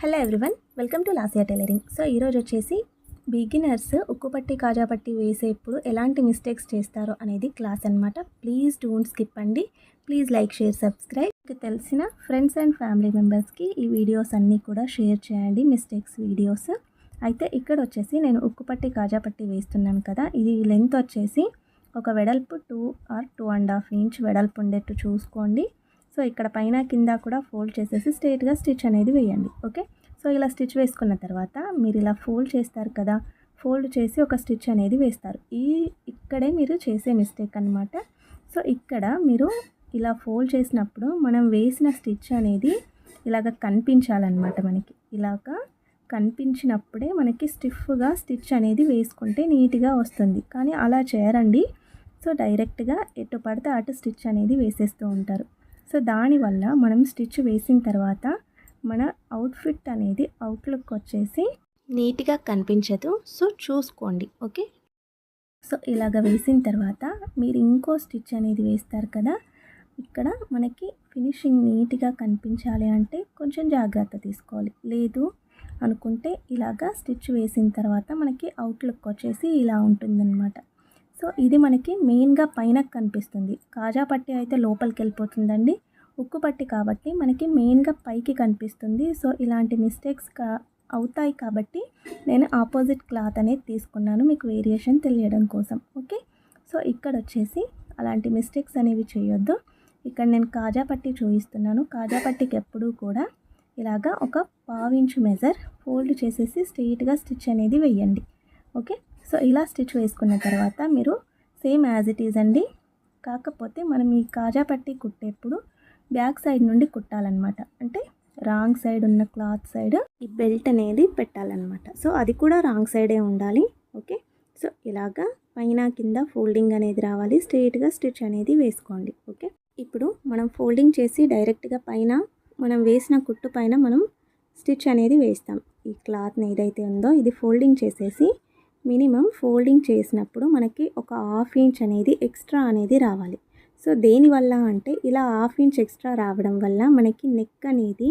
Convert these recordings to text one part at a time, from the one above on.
Hello everyone welcome to Lasia tailoring so ఈరోజు వచ్చేసి beginners ఉక్కుపట్టి కాజాపట్టి వేసేప్పుడు ఎలాంటి మిస్టేక్స్ చేస్తారో అనేది క్లాస్ అనమాట ప్లీజ్ డోంట్ స్కిప్ అండి. ప్లీజ్ లైక్ షేర్ సబ్స్క్రైబ్ మీకు తెలిసిన ఫ్రెండ్స్ అండ్ ఫ్యామిలీ మెంబర్స్కి ఈ వీడియోస్ అన్నీ కూడా షేర్ చేయండి మిస్టేక్స్ వీడియోస్ అయితే ఇక్కడ వచ్చేసి నేను ఉక్కుపట్టి కాజాపట్టి వేస్తున్నాను కదా. ఇది లెంత్ వచ్చేసి ఒక వెడల్పు two or two and half inch వెడల్పు ఉండేట్టు చూసుకోండి. సో ఇక్కడ పైన కింద కూడా ఫోల్డ్ చేసేసి స్ట్రేట్గా స్టిచ్ అనేది వేయండి. ఓకే? సో ఇలా స్టిచ్ వేసుకున్న తర్వాత మీరు ఇలా ఫోల్డ్ చేస్తారు కదా ఫోల్డ్ చేసి ఒక స్టిచ్ అనేది వేస్తారు. ఈ ఇక్కడే మీరు చేసే మిస్టేక్ అనమాట సో ఇక్కడ మీరు ఇలా ఫోల్డ్ చేసినప్పుడు మనం వేసిన స్టిచ్ అనేది ఇలాగ కనిపించాలన్నమాట మనకి. ఇలాగ కనిపించినప్పుడే మనకి స్టిఫ్గా స్టిచ్ అనేది వేసుకుంటే నీట్గా వస్తుంది. కానీ అలా చేయరండి. సో డైరెక్ట్గా ఎటు పడితే అటు స్టిచ్ అనేది వేసేస్తూ ఉంటారు. సో దానివల్ల మనం స్టిచ్ వేసిన తర్వాత మన అవుట్ఫిట్ అనేది అవుట్లుక్ వచ్చేసి నీట్గా కనిపించదు. సో చూసుకోండి. ఓకే? సో ఇలాగ వేసిన తర్వాత మీరు ఇంకో స్టిచ్ అనేది వేస్తారు కదా? ఇక్కడ మనకి ఫినిషింగ్ నీట్గా కనిపించాలి అంటే కొంచెం జాగ్రత్త తీసుకోవాలి. లేదు అనుకుంటే ఇలాగా స్టిచ్ వేసిన తర్వాత మనకి అవుట్లుక్ వచ్చేసి ఇలా ఉంటుందన్నమాట. సో ఇది మనకి మెయిన్గా పైన కనిపిస్తుంది. కాజా పట్టి అయితే లోపలికి వెళ్ళిపోతుందండి. ఉక్కు పట్టి కాబట్టి మనకి మెయిన్గా పైకి కనిపిస్తుంది. సో ఇలాంటి మిస్టేక్స్ కా అవుతాయి కాబట్టి నేను ఆపోజిట్ క్లాత్ అనేది తీసుకున్నాను మీకు వేరియేషన్ తెలియడం కోసం. ఓకే? సో ఇక్కడ వచ్చేసి అలాంటి మిస్టేక్స్ అనేవి చేయొద్దు. ఇక్కడ నేను కాజా పట్టి చూపిస్తున్నాను. కాజా పట్టికి ఎప్పుడూ కూడా ఇలాగా ఒక పావించు మెజర్ ఫోల్డ్ చేసేసి స్ట్రెయిట్గా స్టిచ్ అనేది వేయండి. ఓకే? సో ఇలా స్టిచ్ వేసుకున్న తర్వాత మీరు సేమ్ యాజ్ ఇట్ ఈజ్ అండి. కాకపోతే మనం ఈ కాజా పట్టి కుట్టేప్పుడు బ్యాక్ సైడ్ నుండి కుట్టాలన్నమాట. అంటే రాంగ్ సైడ్ ఉన్న క్లాత్ సైడ్ ఈ బెల్ట్ అనేది పెట్టాలన్నమాట. సో అది కూడా రాంగ్ సైడే ఉండాలి. ఓకే? సో ఇలాగా పైన కింద ఫోల్డింగ్ అనేది రావాలి. స్ట్రెయిట్గా స్టిచ్ అనేది వేసుకోండి. ఓకే? ఇప్పుడు మనం ఫోల్డింగ్ చేసి డైరెక్ట్గా పైన మనం వేసిన కుట్టు పైన మనం స్టిచ్ అనేది వేస్తాం. ఈ క్లాత్ని ఏదైతే ఉందో ఇది ఫోల్డింగ్ చేసేసి మినిమం ఫోల్డింగ్ చేసినప్పుడు మనకి ఒక హాఫ్ ఇంచ్ అనేది ఎక్స్ట్రా అనేది రావాలి. సో దేనివల్ల అంటే ఇలా హాఫ్ ఇంచ్ ఎక్స్ట్రా రావడం వల్ల మనకి నెక్ అనేది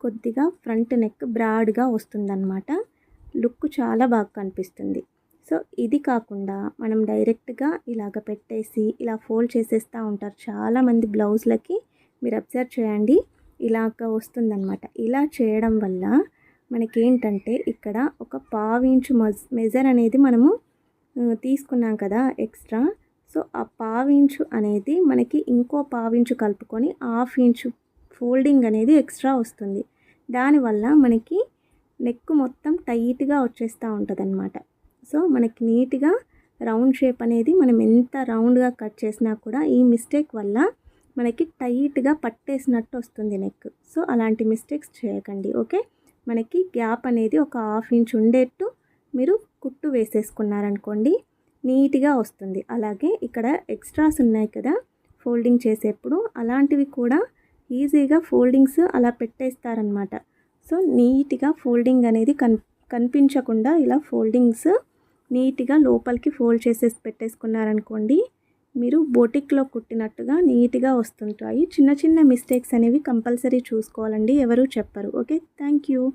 కొద్దిగా ఫ్రంట్ నెక్ బ్రాడ్గా వస్తుందన్నమాట. లుక్ చాలా బాగా కనిపిస్తుంది. సో ఇది కాకుండా మనం డైరెక్ట్గా ఇలాగ పెట్టేసి ఇలా ఫోల్డ్ చేసేస్తూ ఉంటారు చాలామంది బ్లౌజ్లకి. మీరు అబ్జర్వ్ చేయండి. ఇలాగ వస్తుందన్నమాట. ఇలా చేయడం వల్ల మనకేంటంటే ఇక్కడ ఒక పావించు మెజర్ అనేది మనము తీసుకున్నాం కదా ఎక్స్ట్రా సో ఆ పావించు అనేది మనకి ఇంకో పావించు కలుపుకొని హాఫ్ ఇంచు ఫోల్డింగ్ అనేది ఎక్స్ట్రా వస్తుంది. దానివల్ల మనకి నెక్ మొత్తం టైట్గా వచ్చేస్తూ ఉంటుంది అనమాట సో మనకి నీట్గా రౌండ్ షేప్ అనేది మనం ఎంత రౌండ్గా కట్ చేసినా కూడా ఈ మిస్టేక్ వల్ల మనకి టైట్గా పట్టేసినట్టు వస్తుంది నెక్ సో అలాంటి మిస్టేక్స్ చేయకండి ఓకే? మనకి గ్యాప్ అనేది ఒక హాఫ్ ఇంచ్ ఉండేట్టు మీరు కుట్టు వేసేసుకున్నారనుకోండి నీట్గా వస్తుంది. అలాగే ఇక్కడ ఎక్స్ట్రాస్ ఉన్నాయి కదా ఫోల్డింగ్ చేసేప్పుడు అలాంటివి కూడా ఈజీగా ఫోల్డింగ్స్ అలా పెట్టేస్తారనమాట. సో నీట్గా ఫోల్డింగ్ అనేది కన్ కనిపించకుండా ఇలా ఫోల్డింగ్స్ నీట్గా లోపలికి ఫోల్డ్ చేసేసి పెట్టేసుకున్నారనుకోండి మీరు బోటిక్లో కుట్టినట్టుగా నీట్గా వస్తుంటాయి. చిన్న చిన్న మిస్టేక్స్ అనేవి కంపల్సరీ చూసుకోవాలండి. ఎవరు చెప్పరు. ఓకే? Thank you